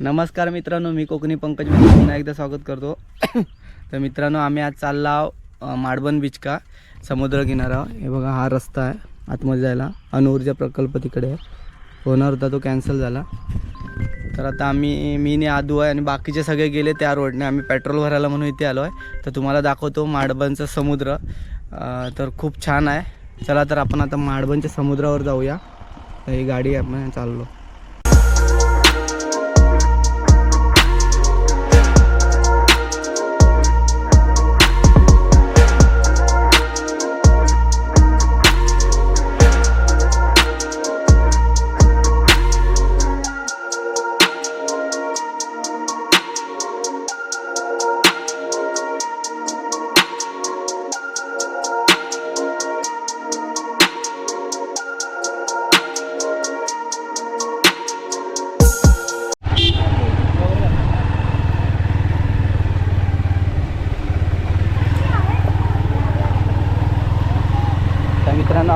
नमस्कार मित्रांनो मी कोकणी पंकजमध्ये पुन्हा एकदा स्वागत करतो. तर मित्रांनो आम्ही आज चालला आहो, माडबन बीच का समुद्र किनारा. हे बघा हा रस्ता आहे आतमध्ये जायला. अणुऊर्जा प्रकल्प तिकडे आहे. होणार होता तो कॅन्सल झाला. तर आता आम्ही मी ने आदू आहे आणि बाकीचे सगळे गेले त्या रोडने आम्ही पेट्रोल भरायला म्हणून इथे आलो आहे तर तुम्हाला दाखवतो माडबनचं समुद्र. तर खूप छान आहे. चला तर आपण आता माडबनच्या समुद्रावर जाऊया. तर ही गाडी आपण चाललो.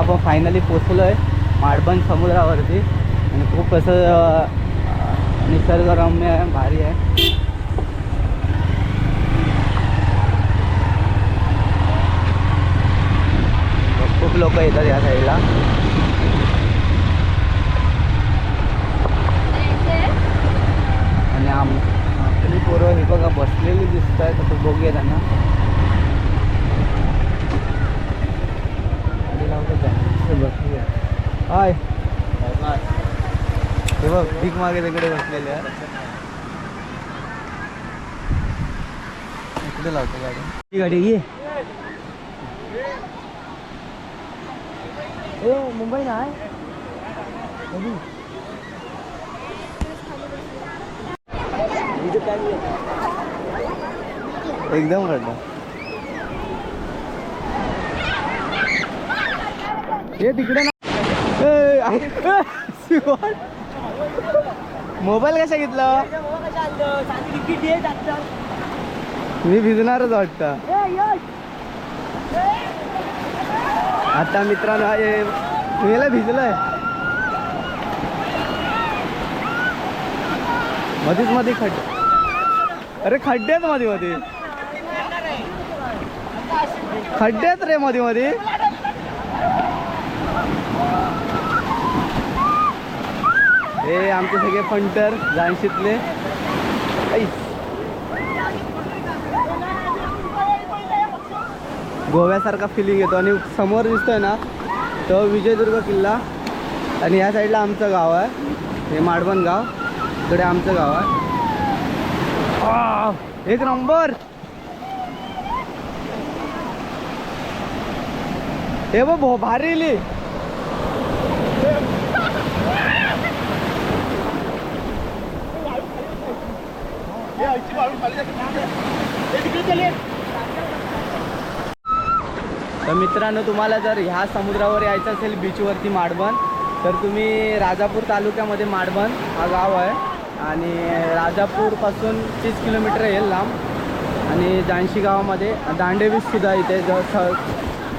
आपण फायनली पोचलो आहे माडबन समुद्रावरती. आणि खूप असं निसर्गरम्य आहे भारी आहे. खूप लोक येतात या साईडला. आणि आम आपली पोरं हे बघा बसलेली दिसत आहे तसं बघूया त्यांना. भीक मागे तिकडे बसलेले आहे इकडे लावतो गाडी. ही गाडी ये. ए मुंबई ना आहे? एकदम खड्डा हे तिकडे ना. मोबाईल कशा घेतला? मी भिजणारच वाटतं. आता मित्रांनो हा हे मेला भिजलंय. मध्येच मध्ये खड्डे. अरे खड्ड्यात मध्ये मध्ये खड्ड्यात रे मध्ये मध्ये हे आमचे सगळे फंटर जानशीतले ऐस. गोव्यासारखा फिलिंग येतो आणि समोर दिसतोय ना तो विजयदुर्ग किल्ला. आणि या साईडला आमचं गाव आहे. हे माडबन गाव. इकडे आमचं गाव आहे. एक नंबर. हे भारी. तर मित्रांनो तुम्हाला जर ह्या समुद्रावर यायचं असेल बीचवरती माडबन तर तुम्ही राजापूर तालुक्यामध्ये माडबन हा गाव आहे. आणि राजापूरपासून तीस किलोमीटर येईल लांब. आणि जानशी गावामध्ये दांडेवीससुद्धा इथे. ज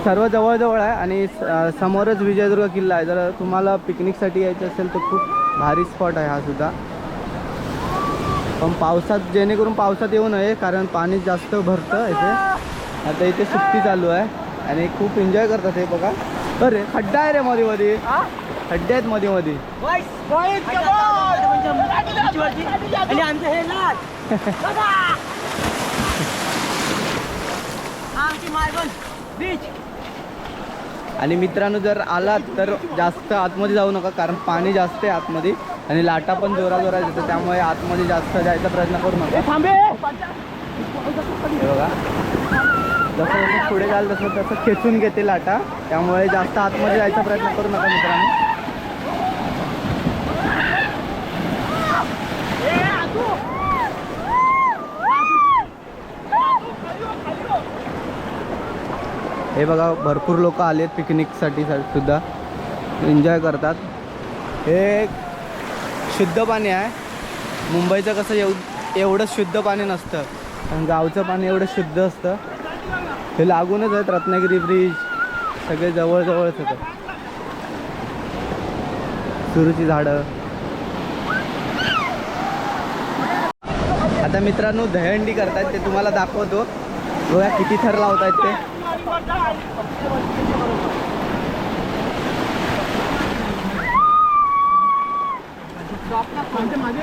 सर्व जवळजवळ आहे. आणि स- समोरच विजयदुर्ग किल्ला आहे. जर तुम्हाला पिकनिकसाठी यायचं असेल तर खूप भारी स्पॉट आहे हा सुद्धा. पण पावसात जेणेकरून पावसात येऊ नये कारण पाणी जास्त भरतं इथे. आता इथे सुट्टी चालू आहे आणि खूप एन्जॉय करतात हे बघा. अरे खड्डा आहे रे मध्ये मध्ये खड्डे आहेत मध्ये मध्ये आणि मित्रांनो जर आलात तर जास्त आतमध्ये जाऊ नका कारण पाणी जास्त आहे आतमध्ये. आणि लाटा पण जोरा जोरात येतं त्यामुळे आतमध्ये जास्त जायचा प्रयत्न करू नका. थांबे हे बघा. जसं जसं पुढे जाल तसं तसं खेचून घेते लाटा. त्यामुळे जास्त आतमध्ये जायचा प्रयत्न करू नका मित्रांनो. हे बघा भरपूर लोक आलेत पिकनिकसाठी सुद्धा. एन्जॉय करतात. हे शुद्ध पाणी आहे. मुंबईचं कसं एव एवढं शुद्ध पाणी नसतं. पण गावचं पाणी एवढं शुद्ध असतं. हे लागूनच आहेत रत्नागिरी ब्रिज सगळे जवळजवळच होतं सुरूची झाडं. आता मित्रांनो दहंडी करतायत ते तुम्हाला दाखवतो. बघा किती थर लावतायत ते. माझ्या मागे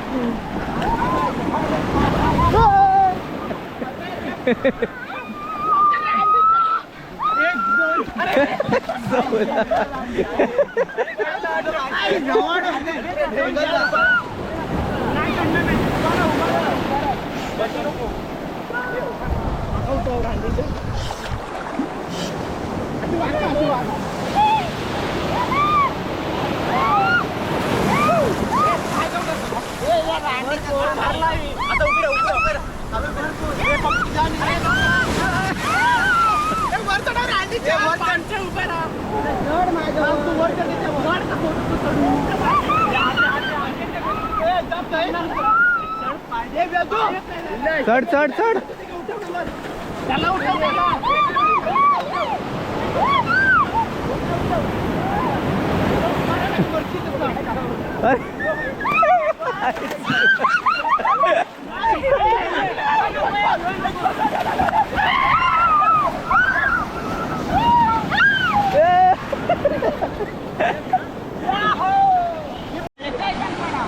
Thank you. चढ चढ चढ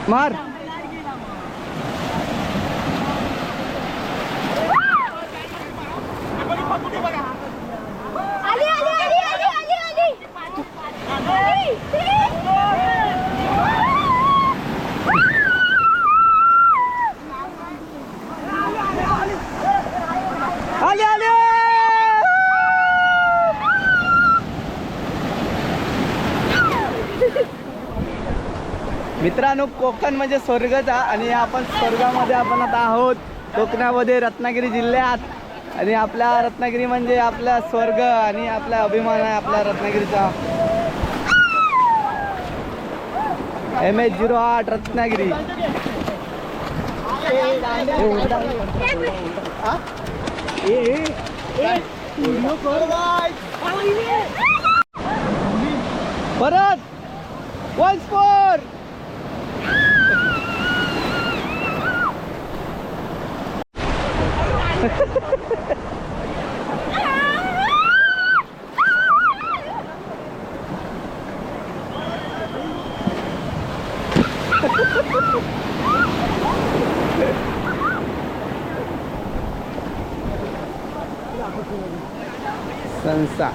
मार आली आली आली आली आली आली. मित्रांनो कोकण म्हणजे स्वर्गचा आणि आपण स्वर्गामध्ये आपण आता आहोत. कोकणामध्ये रत्नागिरी जिल्ह्यात. आणि आपला रत्नागिरी म्हणजे आपला स्वर्ग आणि आपला अभिमान आहे आपला रत्नागिरीचा. एम एच झिरो आठ रत्नागिरी. परत. One four 三赛。